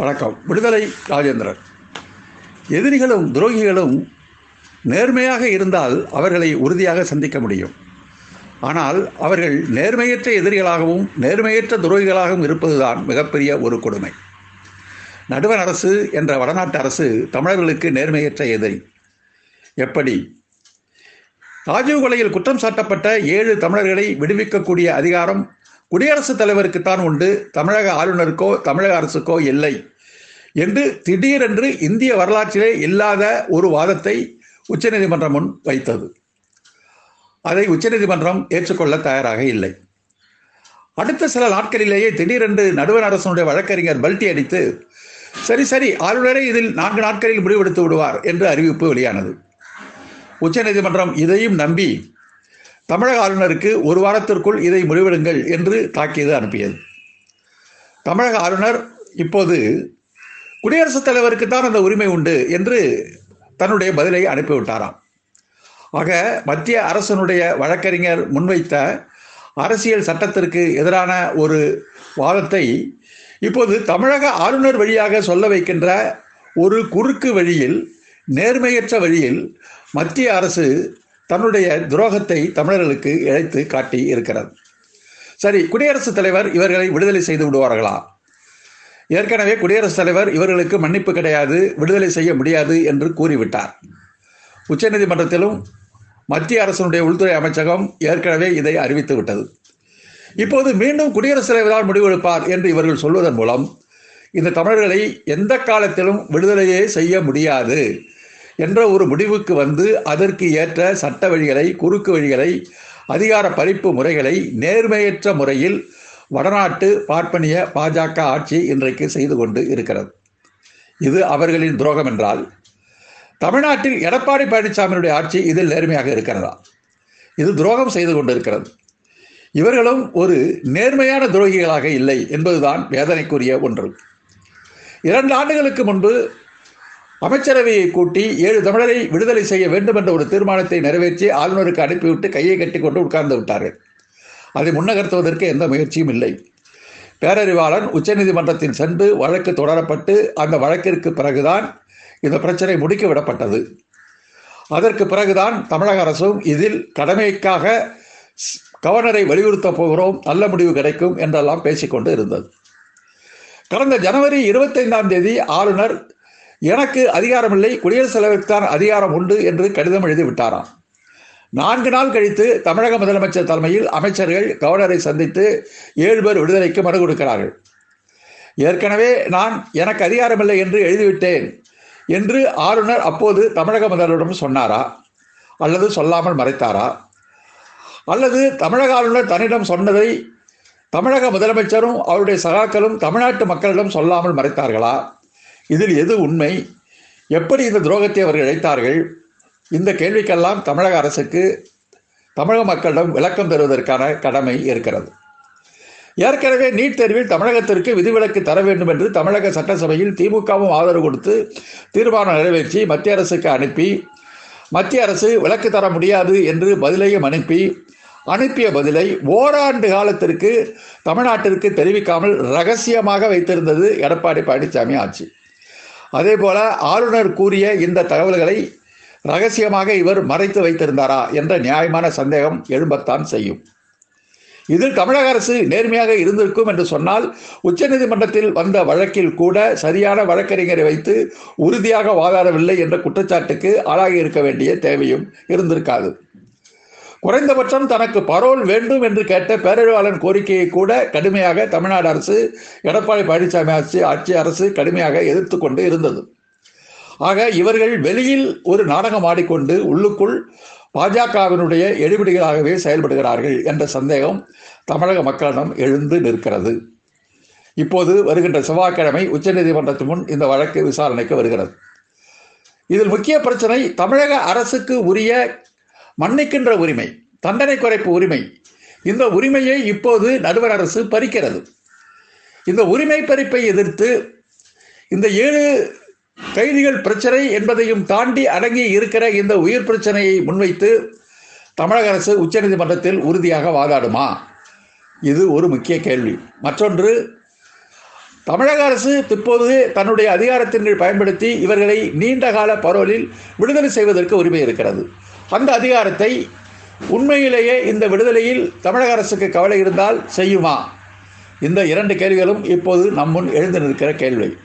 வணக்கம். விடுதலை ராஜேந்திரன் எதிரிகளும் துரோகிகளும் நேர்மையாக இருந்தால் அவர்களை உறுதியாக சந்திக்க முடியும். ஆனால் அவர்கள் நேர்மையற்ற எதிரிகளாகவும் நேர்மையற்ற துரோகிகளாகவும் இருப்பதுதான் மிகப்பெரிய ஒரு கொடுமை. நடுவண் அரசு என்ற வடநாட்டு அரசு தமிழர்களுக்கு நேர்மையற்ற எதிரி. எப்படி? ராஜீவ் கொலையில் குற்றம் சாட்டப்பட்ட ஏழு தமிழர்களை விடுவிக்கக்கூடிய அதிகாரம் குடியரசுத் தலைவருக்குத்தான் உண்டு தமிழக ஆளுநருக்கோ தமிழக அரசுக்கோ இல்லை என்று திடீரென்று இந்திய வரலாற்றிலே இல்லாத ஒரு வாதத்தை உச்சநீதிமன்றம் முன் வைத்தது. அதை உச்சநீதிமன்றம் ஏற்றுக்கொள்ள தயாராக இல்லை. அடுத்த சில நாட்களிலேயே திடீரென்று நடுவண் அரசனுடைய வழக்கறிஞர் பல்டி அடித்து சரி சரி ஆளுநரே இதில் நான்கு நாட்களில் முடிவெடுத்து விடுவார் என்று அறிவிப்பு வெளியானது. உச்சநீதிமன்றம் இதையும் நம்பி தமிழக ஆளுநருக்கு ஒரு வாரத்திற்குள் இதை முடிவெடுங்கள் என்று தாக்கியது அனுப்பியது. தமிழக ஆளுநர் இப்போது குடியரசுத் தலைவருக்கு தான் அந்த உரிமை உண்டு என்று தன்னுடைய பதிலை அனுப்பிவிட்டாராம். ஆக மத்திய அரசனுடைய வழக்கறிஞர் முன்வைத்த அரசியல் சட்டத்திற்கு எதிரான ஒரு வாதத்தை இப்போது தமிழக ஆளுநர் வழியாக சொல்ல வைக்கின்ற ஒரு குறுக்கு வழியில் நேர்மையற்ற வழியில் மத்திய அரசு தன்னுடைய துரோகத்தை தமிழர்களுக்கு இழைத்து காட்டி இருக்கிறது சரி குடியரசுத் தலைவர் இவர்களை விடுதலை செய்து விடுவார்களா? ஏற்கனவே குடியரசுத் தலைவர் இவர்களுக்கு மன்னிப்பு கிடையாது விடுதலை செய்ய முடியாது என்று கூறிவிட்டார். உச்சநீதிமன்றத்திலும் மத்திய அரசனுடைய உள்துறை அமைச்சகம் ஏற்கனவே இதை அறிவித்து விட்டது. இப்போது மீண்டும் குடியரசுத் தலைவரால் முடிவெடுப்பார் என்று இவர்கள் சொல்வதன் மூலம் இந்த தமிழர்களை எந்த காலத்திலும் விடுதலையே செய்ய முடியாது. என்ற ஒரு முடிவுக்கு வந்து அதற்கு ஏற்ற சட்ட வழிகளை குறுக்கு வழிகளை அதிகார பறிப்பு முறைகளை நேர்மையற்ற முறையில் வடநாட்டு பார்ப்பனிய பாஜக ஆட்சி இன்றைக்கு செய்து கொண்டு இருக்கிறது. இது அவர்களின் துரோகம் என்றால் தமிழ்நாட்டில் எடப்பாடி பழனிசாமியினுடைய ஆட்சி இதில் நேர்மையாக இருக்கிறதா? இது துரோகம் செய்து கொண்டிருக்கிறது. இவர்களும் ஒரு நேர்மையான துரோகிகளாக இல்லை என்பதுதான் வேதனைக்குரிய ஒன்று. இரண்டு ஆண்டுகளுக்கு முன்பு அமைச்சரவையை கூட்டி ஏழு தமிழரை விடுதலை செய்ய வேண்டும் என்ற ஒரு தீர்மானத்தை நிறைவேற்றி ஆளுநருக்கு அனுப்பிவிட்டு கையை கட்டி கொண்டு உட்கார்ந்து விட்டார்கள். அதை முன்னகர்த்துவதற்கு எந்த முயற்சியும் இல்லை. பேரறிவாளன் உச்சநீதிமன்றத்தில் சென்று வழக்கு தொடரப்பட்டு அந்த வழக்கிற்கு பிறகுதான் இந்த பிரச்சனை முடுக்கி விடப்பட்டது. அதற்கு பிறகுதான் தமிழக அரசும் இதில் கடமைக்காக கவர்னரை வலியுறுத்தப் போகிறோம் நல்ல முடிவு கிடைக்கும் என்றெல்லாம் பேசிக்கொண்டு இருந்தது. கடந்த ஜனவரி இருபத்தைந்தாம் தேதி ஆளுநர் எனக்கு அதிகாரமில்லை குடியரசுத் தலைவருக்கு தான் அதிகாரம் உண்டு என்று கடிதம் எழுதி விட்டாராம். நான்கு நாள் கழித்து தமிழக முதலமைச்சர் தலைமையில் அமைச்சர்கள் கவர்னரை சந்தித்து ஏழு பேர் விடுதலைக்கு மனு கொடுக்கிறார்கள். ஏற்கனவே நான் எனக்கு அதிகாரமில்லை என்று எழுதிவிட்டேன் என்று ஆளுநர் அப்போது தமிழக முதல்வரிடம் சொன்னாரா? அல்லது சொல்லாமல் மறைத்தாரா? அல்லது தமிழக ஆளுநர் தன்னிடம் சொன்னதை தமிழக முதலமைச்சரும் அவருடைய சகாக்களும் தமிழ்நாட்டு மக்களிடம் சொல்லாமல் மறைத்தார்களா? இதில் எது உண்மை? எப்படி இந்த துரோகத்தை அவர்கள் இழைத்தார்கள்? இந்த கேள்விக்கெல்லாம் தமிழக அரசுக்கு தமிழக மக்களிடம் விளக்கம் பெறுவதற்கான கடமை இருக்கிறது. ஏற்கனவே நீட் தேர்வில் தமிழகத்திற்கு விதிவிலக்கு தர வேண்டும் என்று தமிழக சட்டசபையில் திமுகவும் ஆதரவு கொடுத்து தீர்மானம் நிறைவேற்றி மத்திய அரசுக்கு அனுப்பி மத்திய அரசு விலக்கு தர முடியாது என்று பதிலையும் அனுப்பி அனுப்பிய பதிலை ஓராண்டு காலத்திற்கு தமிழ்நாட்டிற்கு தெரிவிக்காமல் ரகசியமாக வைத்திருந்தது எடப்பாடி பழனிசாமி ஆட்சி. அதே போல ஆளுநர் கூறிய இந்த தகவல்களை ரகசியமாக இவர் மறைத்து வைத்திருந்தாரா என்ற நியாயமான சந்தேகம் எழும்பத்தான் செய்யும். இதில் தமிழக அரசு நேர்மையாக இருந்திருக்கும் என்று சொன்னால் உச்சநீதிமன்றத்தில் வந்த வழக்கில் கூட சரியான வழக்கறிஞரை வைத்து உறுதியாக வாதாடவில்லை என்ற குற்றச்சாட்டுக்கு ஆளாகி இருக்க வேண்டிய தேவையும் இருந்திருக்காது. குறைந்தபட்சம் தனக்கு பரோல் வேண்டும் என்று கேட்ட பேரறிவாளன் கோரிக்கையை கூட கடுமையாக தமிழ்நாடு அரசு எடப்பாடி பழனிசாமி ஆட்சி ஆட்சி அரசு கடுமையாக எதிர்த்து கொண்டு இருந்தது. ஆக இவர்கள் வெளியில் ஒரு நாடகம் ஆடிக்கொண்டு உள்ளுக்குள் பாஜகவினுடைய எடுபிடிகளாகவே செயல்படுகிறார்கள் என்ற சந்தேகம் தமிழக மக்களிடம் எழுந்து நிற்கிறது. இப்போது வருகின்ற செவ்வாய்க்கிழமை உச்சநீதிமன்றத்தின் முன் இந்த வழக்கு விசாரணைக்கு வருகிறது. இதில் முக்கிய பிரச்சனை தமிழக அரசுக்கு உரிய மன்னிக்கின்ற உரிமை தண்டனை குறைப்பு உரிமை. இந்த உரிமையை இப்போது நடுவர் அரசு பறிக்கிறது. இந்த உரிமை பறிப்பை எதிர்த்து இந்த ஏழு கைதிகள் பிரச்சனை என்பதையும் தாண்டி அடங்கி இருக்கிற இந்த உயிர் பிரச்சனையை முன்வைத்து தமிழக அரசு உச்சநீதிமன்றத்தில் உறுதியாக வாதாடுமா? இது ஒரு முக்கிய கேள்வி. மற்றொன்று தமிழக அரசு இப்போது தன்னுடைய அதிகாரத்தின் பயன்படுத்தி இவர்களை நீண்ட கால பரோலில் விடுதலை செய்வதற்கு உரிமை இருக்கிறது. அந்த அதிகாரத்தை உண்மையிலேயே இந்த விடுதலையில் தமிழக அரசுக்கு கவலை இருந்தால் செய்யுமா? இந்த இரண்டு கேள்விகளும் இப்போது நம் முன் எழுந்து நிற்கிற கேள்வி.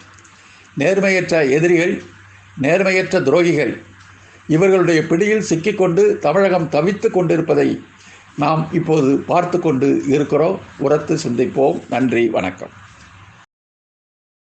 நேர்மையற்ற எதிரிகள் நேர்மையற்ற துரோகிகள் இவர்களுடைய பிடியில் சிக்கிக்கொண்டு தமிழகம் தவித்து கொண்டிருப்பதை நாம் இப்போது பார்த்து கொண்டு இருக்கிறோம். உரத்து சிந்திப்போம். நன்றி வணக்கம்.